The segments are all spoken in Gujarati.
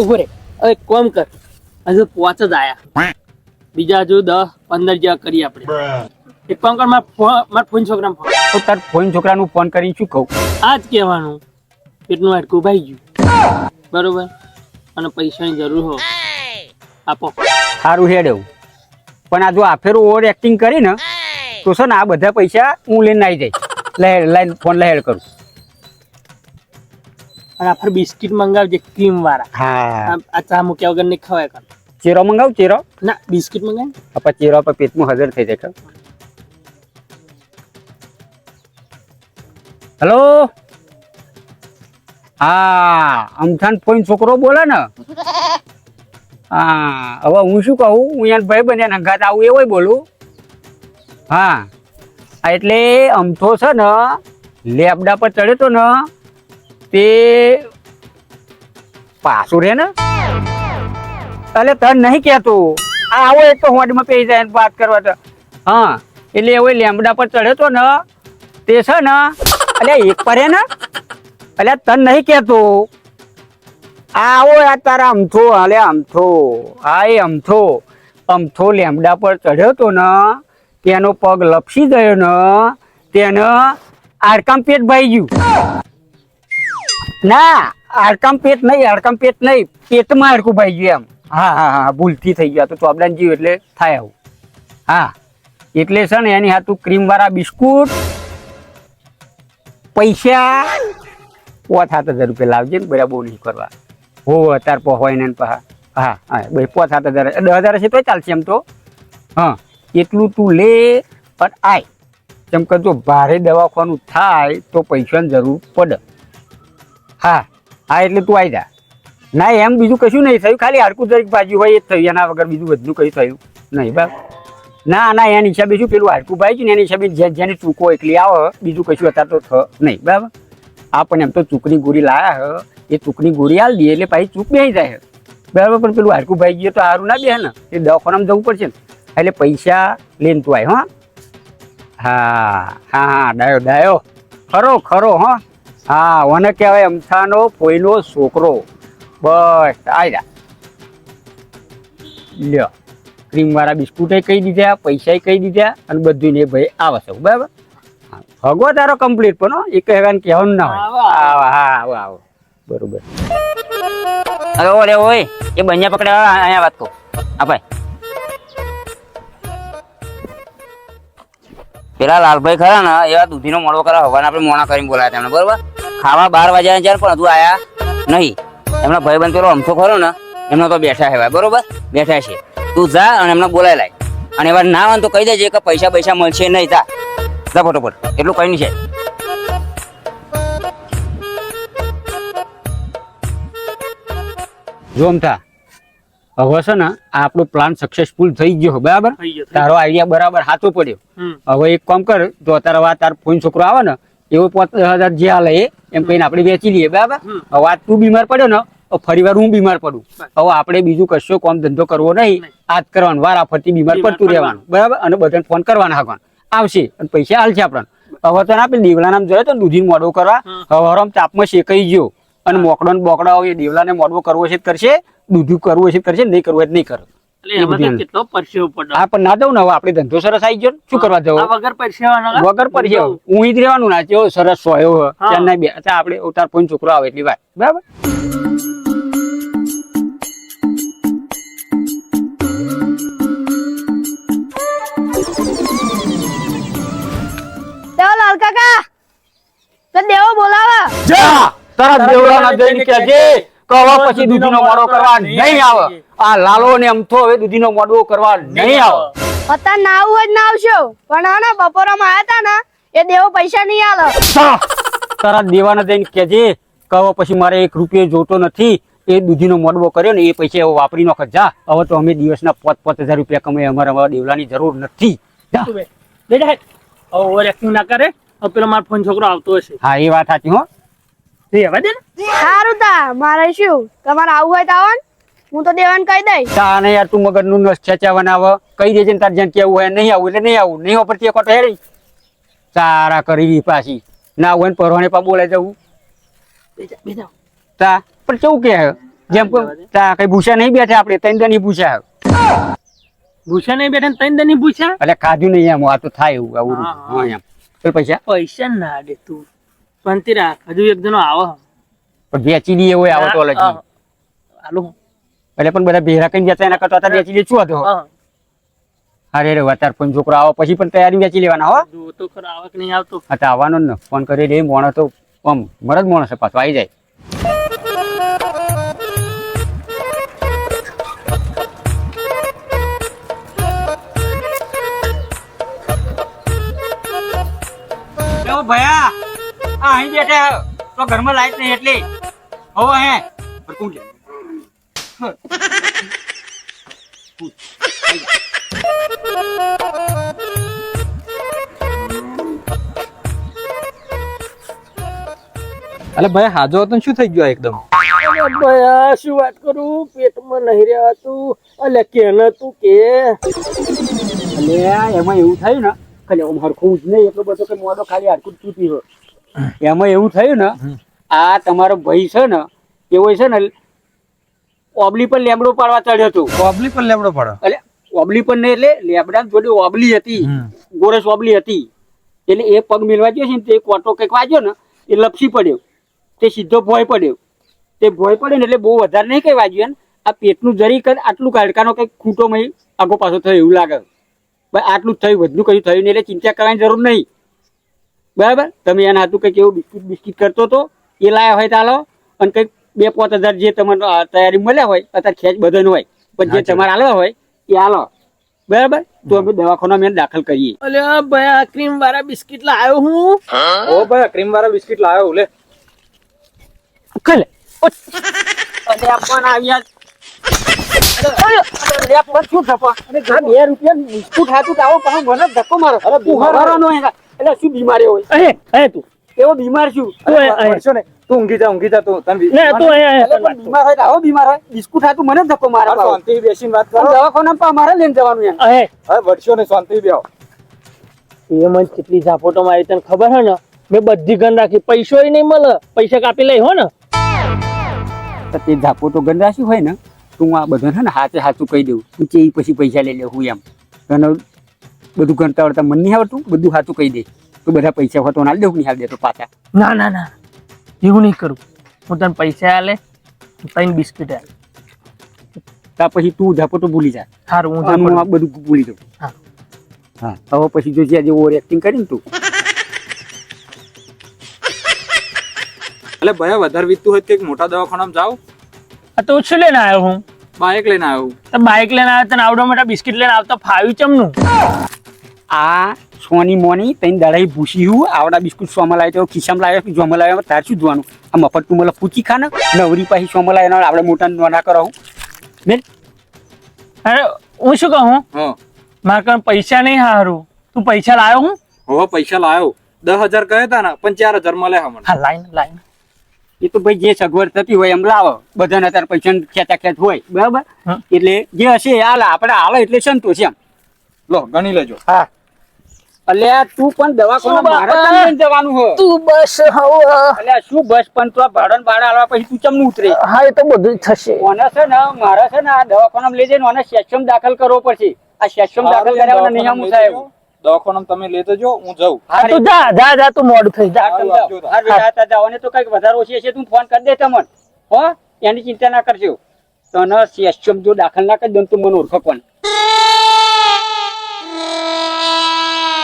ઊભો રે. હવે કોમ કર. હજુ પોચ જ આયા. બીજા હજુ દસ પંદર જેવા કરીએ આપણે. એક કામ કર મારા મારા ફોન છોકરા ફોન. તો તાર ફોન છોકરાનું ફોન કરી શું કહું? આ જ કહેવાનું. પેટનું હાડકું ભાઈ ગયું. બરોબર? અને પૈસાની જરૂર હો. આપો. સારું હેડ એવું પણ આ જો આફેરું ઓવર એક્ટિંગ કરી ને તો છે ને આ બધા પૈસા હું લઈને આવી જાય લહેર લાઈન ફોન લહેર કરું. અને આફર બિસ્કિટ મંગાવજે ક્રીમ વાળા. હા. આ ચા મૂક્યા વગર નહીં ખવાય કર ચેરો મંગાવ ચેરો? ના બિસ્કિટ મંગાવ. આપણે ચેરો પર પેટમાં હાજર થઈ જાય હેલો? હા અમથાન ફોન છોકરો બોલે ને? હા હવે હું શું કહું? હું યાર ભાઈ બન્યા નંગાત આવું એવું બોલું? હા. એટલે અમથો છે ને લેબડા પર ચડ્યો તો ને તે પાછું રે ને? અલે તને નહીં કહેતું. આ આવો એક તો હોડમાં પેઈ જાય વાત કરવા તો. હા, એટલે હવે લેમડા પર ચડ્યો તો ને. તે છે ને. અલે એક પર ને? અલે તન નહીં કહેતું. આ આવો આ તારા અમથો, અલે અમથો. હા એ અમથો. અમથો લેમડા પર ચડ્યો તો ને. તેનો પગ લપસી ગયો ને. તેને આડકામ પેટ ભાઈ ગયું. ના, હાડકામ પેટ નહીં, હાડકામ પેટ નહીં, પેટમાં આડકું ભાઈ ગયું એમ. હા હા હા, ભૂલથી થઈ ગયા. તો ચોબડાને જીવ એટલે થાય આવું. હા, એટલે છે ને એની હાથું ક્રીમ વાળા બિસ્કુટ, પૈસા પોત સાત હજાર રૂપિયા લાવજે ને બરાબર નહીં કરવા. હો, અત્યારે પહોંચવાય ને પા હા હા, ભાઈ પોત સાત હજાર. દસ હજાર છે તો ચાલશે એમ તો. હા, એટલું તું લે પણ આય. કેમ કે જો ભારે દવાખાનું થાય તો પૈસાની જરૂર પડે. હા હા, એટલે તું આવી જા. ના, એમ બીજું કશું નહીં થયું. ખાલી હાડકું દરેક ભાજી હોય એ જ થયું. એના વગર બીજું બધું કઈ થયું નહીં બરાબર ના ના, એની હિસાબે શું પેલું હાડકું ભાઈ છે ને, એની હિસાબે જે, જેની ચૂકો એકલી આવે. બીજું કશું અત્યારે તો થ નહીં, બરાબર? આપણને એમ તો ચૂકની ગોળી લાયા હ. એ ચૂકની ગોળી આલ દઈએ એટલે પાછી ચૂક બે જાય બરાબર? પણ પેલું હાડકું ભાઈ ગયું તો સારું ના બે ને. એ દવાખાનામાં જવું પડશે ને. એટલે પૈસા લઈને તું આવ્યો હા હા હા, ડાયો ડાયો. ખરો ખરો, હા. હા ઓને કહેવાય અમથાનો ફોઈનો છોકરો. બસ આવી જા. લ્યો ક્રીમ વાળા બિસ્કુટે કહી દીધા પૈસા કહી દીધા અને બધું ને ભાઈ આવે છે બરાબર? હગો તારો કમ્પ્લીટ પણ એ કહેવાનું કહેવાનું ના હોય. આવો. આવો. હા આવો આવો. બરોબર. અરે ઓરે ઓય એ બંને પકડ્યા અહીંયા વાત કહું આ ભાઈ. પેલા લાલભાઈ ખરા ને એવા દૂધીનો મોડો કરે હવાને આપણે મોણા કરીને બોલાયા તેમણે બરોબર? ખાવા બાર વાગ્યા જ્યારે પણ હજુ આયા નહીં. એમના ભાઈબંધ પેલો અમથો ખરો ને એમનો તો બેઠા હેવાય બરોબર? બેઠા છે. તું જા અને એમને બોલાય લાય. અને એવા ના હોય તો કહી દેજે કે પૈસા પૈસા મળશે નહીં તા જા ફટોફટ. એટલું કઈ નહીં છે. જો અમથા હવે છે ને આ આપણો પ્લાન સક્સેસફુલ થઈ ગયો બરાબર? તારો આઈડિયા બરાબર હાથો પડ્યો. હવે એક કામ કર જો અત્યારે વાત તાર ફોન છોકરો આવે ને એવો પાંચ હજાર જે હાલે એ એમ કહીને આપણે વેચી લઈએ બરાબર? હવે આ તું બીમાર પડ્યો ને ફરી વાર હું બીમાર પડું. હવે આપણે બીજું કશો કોમ ધંધો કરવો નહીં. આ જ કરવાનું વાર ફરતી બીમાર પડતું રહેવાનું. બરાબર? અને બધાને ફોન કરવાના હાકવાનું. આવશે અને પૈસા હાલશે આપણને. હવે તો ના પેલી દેવલાનામ જોઈએ તો દૂધી મોડો કરવા. હવે હરમ તાપમાં શેકાઈ ગયો. અને મોકડો ને બોકડા હોય દેવલાને મોડવો કરવો છે કરશે. દૂધું કરવું છે કરશે નહીં કરવું હોય નહીં કરે. કેટલો પરસેવો પડે આ પણ ના દઉં ને હવે આપણે ધંધો સરસ આવી ગયો શું કરવા જવું? વગર પરસેવાનો વગર પર હું જ રહેવાનું ના કેવો સરસ સોયો ચેન્નાઈ બે આપણે ઉતાર પોઈન્ટ છોકરો આવે એટલી વાત. બરાબર? કાકા. તો દેવો બોલાવે. જા! તારા દેવડાના જઈને કહેજે. કે હવે પછી દૂધીનો મોડો કરવા નહીં આવે. આ લાલો ને અમથો હવે દૂધીનો મોડો કરવા નહીં આવે. અત્યારે ના આવું જ ના આવશો પણ હા ને બપોરમાં આયા તા ને એ દેવો પૈસા નહીં આલો. તારા દેવાને જઈને કેજે કહો પછી મારે એક રૂપિયો જોતો નથી. એ દૂધીનો મોડવો કર્યો ને એ પૈસા એવો વાપરી નાખો. જા હવે તો અમે દિવસના પાંચ પાંચ હજાર રૂપિયા કમાઈ અમારે અમારા દેવલાની જરૂર નથી. બેટા ઓવર એક્ટિંગ ના કરે હવે પેલો મારો ફોન છોકરો આવતો હશે. હા એ વાત સાચી હો. તે દે ને. સારું તા મારે શું? તમારે આવું હોય તો આવો હું તો દેવાન કહી દઈશ. તાને યાર તું મગરનું ખેંચાવાના આવે. કહી દેજે ને તાર જેમ કેવું હોય નહીં આવું એટલે નહીં આવું. નહીં વાપરતી એક હેરી સારા કરી પાછી. ના હોય ને પરવાને પા બોલાઈ જવું. તા પણ કેવું કે જેમ તા કઈ ભૂસા નહીં બેઠા આપણે? ત્રણ દની ભૂસા ભૂસા નહીં બેઠા ને ત્રણ દની ભૂસા? એટલે ખાધું નહીં એમ આ તો થાય એવું આવું હા, એમ. પૈસા? પૈસા ના દે તું. રાખ હજુ એક જણો આવો પણ વેચી દઈએ હોય આવો તો અલગ હા, હાલો. એટલે પણ બધા ભેરા કઈ જતા એના કરતા વેચી દે શું હતો અરે રે અત્યારે પણ છોકરો આવો પછી પણ તૈયારી વેચી લેવાના હો. જો તો ખરો આવક નહીં આવતો. હા તો આવવાનો ને. ફોન કરી દે મોણો તો આમ મરદ મોણો છે પાછો આવી જાય. ભયા. અહીં બેઠા તો ઘરમાં લાઈટ નહીં એટલે. હો. હે ભરકું કે? અલે ભાઈ હાજો હતો શું થઈ ગયો એકદમ? ભાઈ શું વાત કરું? પેટમાં નહીં રહેવાતું. અલે કેન તું કે? અલે એમાં એવું થયું ને ખાલી આમ હરખું જ નહીં એટલો બધો કે મોડો ખાલી હરખું તૂટી હોય એમાં એવું થયું ને આ તમારો ભાઈ છે ને એવો છે ને ઓબલી પર લેબડો પાડવા ચડ્યો હતો. ઓબલી પણ લેબડો પાડો? એટલે ઓબલી પર નહીં એટલે લેબડા જોડે ઓબલી હતી. ગોરસ ઓબલી હતી. એટલે એ પગ મેળવા ગયો છે ને તે કોટો કંઈક વાગ્યો ને એ લપસી પડ્યો. તે સીધો ભોય પડ્યો. તે ભોય પડ્યો ને એટલે બહુ વધારે નહીં કઈ વાગ્યું ને આ પેટનું જરી કદ આટલું કાઢકાનો કંઈક ખૂંટો મય આગો પાછો થયો એવું લાગે. ભાઈ આટલું જ થયું વધુ કયું થયું નહીં એટલે ચિંતા કરવાની જરૂર નહીં. બરાબર? તમે એના હતું કંઈક એવું બિસ્કિટ બિસ્કિટ કરતો હતો એ લાયા હોય તો અને કંઈક બે પાંચ હજાર જે તમને તૈયારી મળ્યા હોય અત્યારે ખેંચ બધાનું હોય. પણ જે તમારે હાલવા હોય એ હાલો. બરાબર? તો અમે દવાખાના દાખલ કરીએ. અલે આ ક્રીમ વાળા બિસ્કિટ લાવ્યો હું? ઓ ભાઈ ક્રીમ વાળા બિસ્કિટ લાવ્યો લે. ખલે અરે આપણ આવ્યા અરે, બે રૂપિયા બિસ્કુટ હાથું તો આવો પણ મને ધક્કો મારો. અરે તું હરાવાનો એના. એટલે શું બીમારી હોય? અહે અહે તું. એવો બીમાર છું તું અહે, અહે. ને. તું ઊંઘી જા ઊંઘી જા તું. તને ને તું અહે અહે બીમાર હોય તો આવો બીમાર હોય. બિસ્કુટ હાથું મને ધક્કો મારે શાંતિ બેસીને વાત કરો. દવાખાના પર મારે લઈને જવાનું એમ. અહે. હવે વર્ષો ને શાંતિ બેહો. એ મને કેટલી ઝાપોટો મારી તને ખબર હે ને? મેં બધી ગન રાખી. પૈસો નહીં મળે. પૈસા કાપી લઈ હો ને. તો તે ઝાપો તો રાખી હોય ને તું આ બધા છે ને હાથે હાથું કહી દઉં. તું ચે પછી પૈસા લઈ લે હું એમ. તને બધું ગણતા આવડતા મન નહીં આવડતું બધું હાથું કહી દે. તો બધા પૈસા હોય તો ના દેવું નહીં હાલ દે તો પાછા? ના ના ના. એવું નહીં કરું. હું તને પૈસા આલે તઈને બિસ્કિટ આલે. તા પછી તું ઝાપો તો ભૂલી જા. સારું હું આ બધું ભૂલી જાઉં. હા. હા હવે પછી જો જે ઓવર એક્ટિંગ કરીને તું. એટલે ભાઈ વધારે વીતતું હોય તો એક મોટા દવાખાનામાં જાવ આ તો શું લઈને આવ્યો હું. બાઇક લઈને આવ્યો. તો બાઇક લઈને આવ્યો તને આવડો મોટા બિસ્કિટ લઈને આવતા ફાવ્યું ચમનું? આ સોની મોની તઈને દડાઈ ભૂસી હું આવડા બિસ્કુટ સોમાં લાવ્યો તો ખિસ્સામાં લાવ્યો કે જોમાં લાવ્યો તાર શું જોવાનું? આ મફત તું મને પૂછી ખા ને? નવરી પાછી સોમાં લાવ્યો આપણે મોટા નોના કરાવું. બેન? અરે હું શું કહું? હા. મારા કારણે પૈસા નહીં હારું. તું પૈસા લાવ્યો હું? હવે પૈસા લાવ્યો દસ હજાર કહ્યા હતા ને પણ ચાર હજાર મળે હમણાં. હા લાઈન લાઈન એ તો ભાઈ જે સગવડ થતી હોય એમ લાવો. બધાને અત્યારે પૈસા ખેંચા ખેંચ હોય. બરાબર? એટલે જે હશે હાલ. આપણે હાલે એટલે સંતોષ એમ. લો ગણી લેજો. હા. અલ્યા તું પણ દવાખાના મારે તને જવાનું હો. તું બસ હવે. અલ્યા શું બસ? પણ તો ભાડન ભાડા આલવા પછી તું ચમનું ઉતરે? હા એ તો બધું થશે. ઓને છે ને મારે છે ને આ દવાખાનામાં લઈ જઈને ઓને સેક્શન દાખલ કરવો પડશે. આ સેક્શન દાખલ કર્યા નિયમ સાહેબ. દવાખાનામાં તમે લેતો જો હું જાઉં. હા તું જા જા જા તું મોડ થઈ જા. હા બેટા, તા જાઓને તો. કંઈક વધારે ઓછી હશે તું ફોન કરી દે તમને. હો એની ચિંતા ના કરજો. તને સેક્શન જો દાખલ ના કરી દઉં તો મને ઓળખો કોણ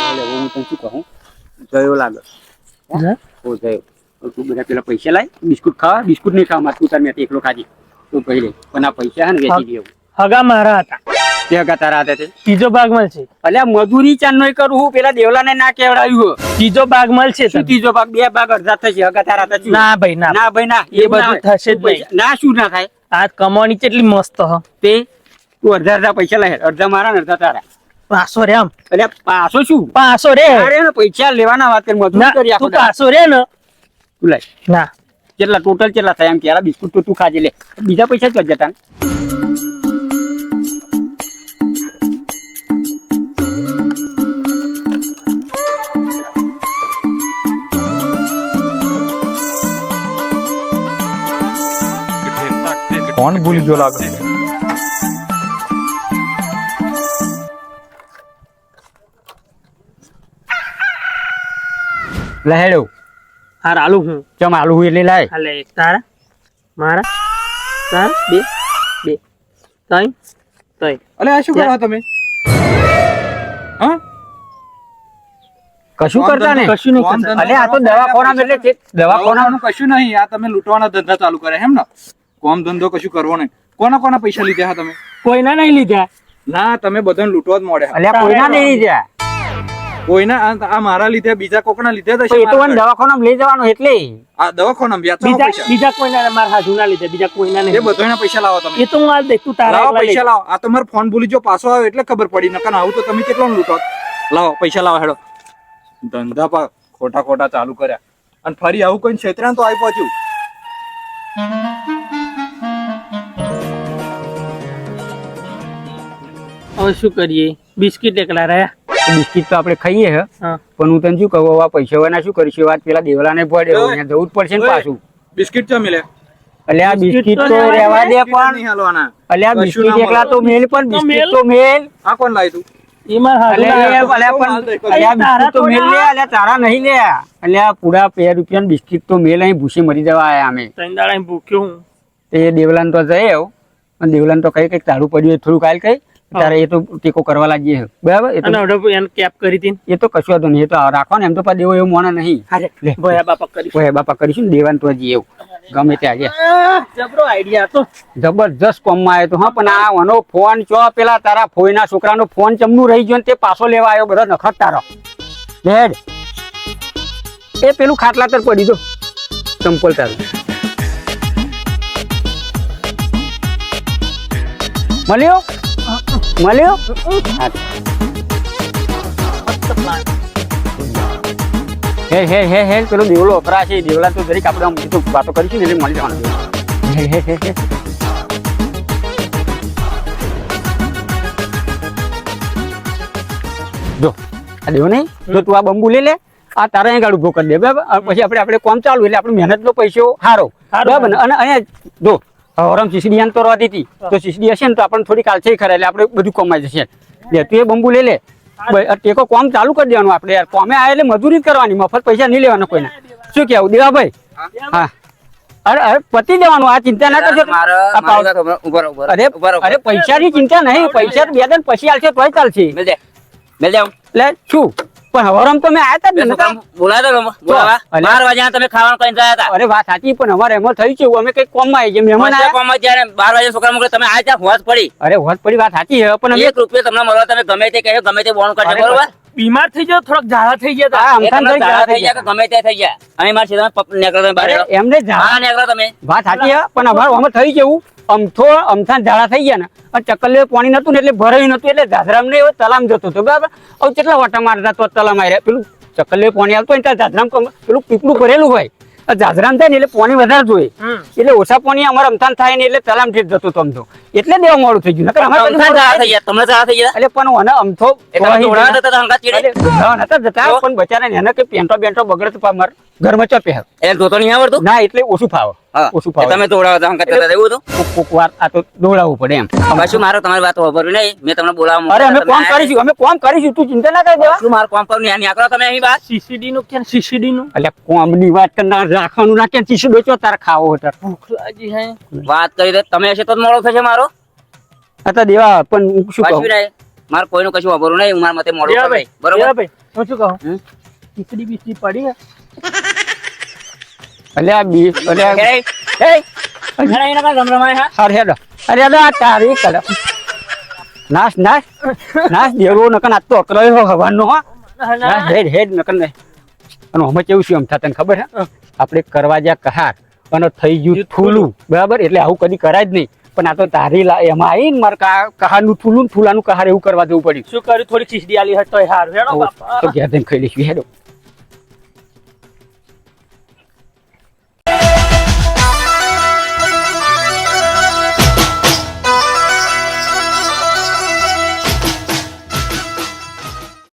એટલે હું તને શું કહું? જયો લાગે ઓ જયો તું બધા પેલા પૈસા લાય બિસ્કુટ ખાવા. બિસ્કુટ નહીં ખાવા તું તાર મેં એકલો ખાધી. તું કહી દે પણ આ પૈસા હે ને વેચી દેવું હગા મારા હતા. તે હગા તારા હતા તે ત્રીજો ભાગ મળશે અલ્યા મજૂરી ચાન નો કરું હું? પેલા દેવલાને ના કેવડાવ્યું. ત્રીજો ભાગ મળશે શું. ત્રીજો ભાગ? બે ભાગ અડધા થશે. હગા તારા હતા ના ભાઈ ના. ના ભાઈ ના. એ બધું થશે જ તું ના શું ના થાય? આ કમાણી કેટલી મસ્ત હ. તે તું અડધા અડધા પૈસા લાય. અડધા મારા ને અડધા તારા. પાસો રે આમ. એટલે પાસો શું? પાસો રે. અરે ને પૈસા લેવાના વાત કરી મજૂર કરી આખો પાસો રે ને. તું લઈ ના. કેટલા ટોટલ કેટલા થાય એમ કે યાર બિસ્કુટ તો તું ખાજે લે. બીજા પૈસા જ જતા ને. ફોન ભૂલી ગયો લાગે લહેડો હાર આલુ હું. ચમ આલુ એટલે લાય. હાલે એક તારા મારા તાર બે બે તઈ તઈ. અલે આ શું કરો તમે? હા? કશું કરતા ને કશું નહીં કરતા. અલે આ તો દવાખાના એટલે છે. દવાખાના દવાખાનું કશું નહીં આ તમે લૂંટવાના ધંધા ચાલુ કરે એમ ને? કોમ ધંધો કશું કરવો નહીં. કોના કોના પૈસા લીધા હા તમે? કોઈના નહીં લીધા. ના તમે બધાને લૂંટવા જ મોડે અલ્યા કોઈના નહીં જ્યાં કોઈના આ- મારા લીધે બીજા કોકના લીધે તો એ તો દવાખાનામાં લઈ જવાનો એટલે. આ દવાખાના વ્યાજ બીજા બીજા કોઈના મારા હાજુ લીધે બીજા કોઈના એ નહીં. બધાના પૈસા લાવો તમે. એ તો હું આ દે તું તારા લાવો પૈસા લાવો. આ તમારો ફોન ભૂલી જો પાછો આવ્યો એટલે ખબર પડી. નકર આવું તો તમે કેટલો લૂંટો. લાવો પૈસા લાવો હેડો. ધંધા પા ખોટા ખોટા ચાલુ કર્યા. અને ફરી આવું કોઈ ક્ષેત્રાન તો આવી પહોંચ્યું હવે શું કરીએ? બિસ્કિટ એકલા રહ્યા. બિસ્કિટ તો આપણે ખાઈએ હે. પણ હું તને શું કહું હવે આ પૈસા વાના શું કરીશું? વાત પેલા દેવલાને પડે અહીંયા જવું જ પડશે ને પાછું. બિસ્કિટ ચા મિલે એટલે આ બિસ્કિટ તો રહેવા દે પણ. એટલે આ બિસ્કિટ એકલા તો મેલ પણ બિસ્કિટ તો મેલ. આ કોણ લાવી તું? બિસ્કિટ તો મેલ લે થોડા. અલ્યા તારા નહીં લે. પૂરા બે બિસ્કિટ તો મેલ અહીં ભૂસી મરી જવા આયા અમે. ત્રણ દાડા અહીં ભૂખ્યો હું. તે દેવલાન તો જઈ દેવલાન તો કઈ કંઈક તારું પડ્યું થોડું કાલ કઈ. તારે એ તો ટેકો કરવા લાગીએ છે. બરાબર? એ તો એને કેપ કરી હતી એ તો કશું હતું નહીં એ તો રાખો ને એમ તો દેવો એવું મોણા નહીં. ભયા બાપા કરી ઓય બાપા કરીશું ને દેવાન તો હજી એવું. ગમે તે આજે જબરો આઈડિયા હતો. જબરજસ્ત કોમમાં આવ્યો તો હા પણ આ ઓનો ફોન ચો પેલા તારા ફોઈના છોકરાનો ફોન ચમનું રહી ગયો ને તે પાછો લેવા આવ્યો બધો નખત તારો. બેડ એ પેલું ખાટલા તર પડી દો ચંપલ તારું. મળ્યો? મળ્યો? હા. હે હે હે. પેલો દેવલો અપરા છે દેવલા તો જરીક આપણે આમ કીધું વાતો કરીશું ને એટલે મળી જવાનું. હે હે હે જો. આ દેવો નહીં? જો તું આ બંબુ લઈ લે આ તારા અહીં ગાડું ઊભો કરી દે બરાબર? પછી આપણે આપણે કોમ ચાલુ એટલે આપણે મહેનતનો પૈસો હારો. હારો. બરાબર અને અહીંયા જો હરમ સીસડી આમ તો રહેતી હતી તો. સીસડી હશે ને તો આપણને થોડી કાલચે ખરા એટલે આપણે બધું કમાઈ જશે. લે તું એ બંબુ લઈ લે. ટેકો કોમ ચાલુ કરી દેવાનું આપણે યાર. કોમે આવે એટલે મજૂરી જ કરવાની મફત પૈસા નહીં લેવાના કોઈને. શું કેવું દેવાભાઈ? હા. અરે અરે પતી દેવાનું આ ચિંતા ના આ રહો, રહો, અરે અરે પૈસાની ચિંતા નહીં પૈસા બે દિન પછી આવશે તોય ચાલશે. એટલે શું? પણ હવારમ તો મેં આયા જ ને બોલાયા? બોલાવા? અલ્યા. બાર વાગ્યા તમે ખાવાનું ગયા હતા અરે વાત સાચી પણ અમારે એમાં થયું છે અમે કઈ કોમમાં આવી ગયા મહેમાન આયા. કોમ જ જ્યારે બાર વાગ્યા છોકરા મોકલે તમે આ ત્યાં હોશ પડી. અરે હોત પડી વાત સાચી છે પણ એક રૂપિયો તમને મળવા તમે ગમે તે કહે ગમે તે બોણ કરજો બરોબર? બીમાર થઈ ગયો થોડોક ઝાડા થઈ ગયા હતા હા, અમથાન થઈ ગયા થઈ ગયા ગમે તે થઈ ગયા. અમે માર સીધા પપ નીકળો તમે બારે. એમને ઝાડા હા તમે. વાત સાચી પણ અમાર અમે થઈ ગયું. અમથો અમથાન ઝાડા થઈ ગયા ને. અને ચક્કલે પાણી નતું ને એટલે ભરાયું નતું એટલે ઝાઝરામ ને એવો તલામ જતો હતો બરાબર? હવે કેટલા વાટા મારતા તો તલામ આવ્યા પેલું ચક્કલે પાણી આવતું હોય ત્યાં ઝાઝરામ કમ- પેલું પીપળું ભરેલું હોય. ધાધરામ થાય ને એટલે પાણી વધારે જોઈએ. એટલે ઓછા પાણી અમારે અમથાન થાય ને એટલે તલામ ઠેઠ જતો અમથો. એટલે દેવા મોડું થઈ ગયું. નકર અમારે તમને કદી ઝાડા થઈ ગયા. તમને થઈ ગયા? એટલે પણ મને અમથો એ જતા હતા જતા તો? પણ બચારા એને કે પેન્ટો બેન્ટો બગડે તો પા મારે ઘરમાં ચપે હે. એને જોતો નહીં આવડતું? ના એટલે ઓછું ફાવે. ઓછું ફાવે. તમે હતા એવું હતું? કોક વાર આ તો દોડાવવું પડે એમ. કશું મારે તમારી વાત ખબર નહીં? મેં તમને બોલાવવા અરે અમે કોમ કરીશું અમે કોમ કરીશું તું ચિંતા ના કરી દેવા. શું મારું કામ કરું તમે અહીં બહાર CCD નું CCD નું એટલે કોમની વાત કરનાર રાખવાનું ના ચીસું ડોચો તારે ખાવો હોય ભૂખ લાગી હે. વાત કરી દે તમે હશે તો મોડો થશે મારો. આ દેવા પણ મારે શું નું કહું? મારે કોઈનું કશું વાપરું નહીં હું મારા મતે મોડું બરોબર? હું શું કહું? ખીચડી બીચડી પડી એટલે આ બી અલે એ, ઘણા એના પાસે રમરમાય હા. અરે હેડો. અરે હેડો આ તારી કલ નાશ નાશ નાશ દેવો નકન આજ તો હો હવાનો હો. નાશ હેડ હેડ નકન અને અમે કેવું છે એમ થા તને ખબર હે? આપણે કરવા જા કહાર અને થઈ ગયું થૂલું. બરાબર? એટલે આવું કદી કરાય જ નહીં. પણ આ તો તારી એમાં આવીને મારે કા- કહારનું થૂલું થૂલાનું કહાર એવું કરવા દેવું પડ્યું. શું કર્યું? થોડી ખીચડી આલી હતો હાર. હેડો તો ઘેર ખાઈ લઈશું. હેડો.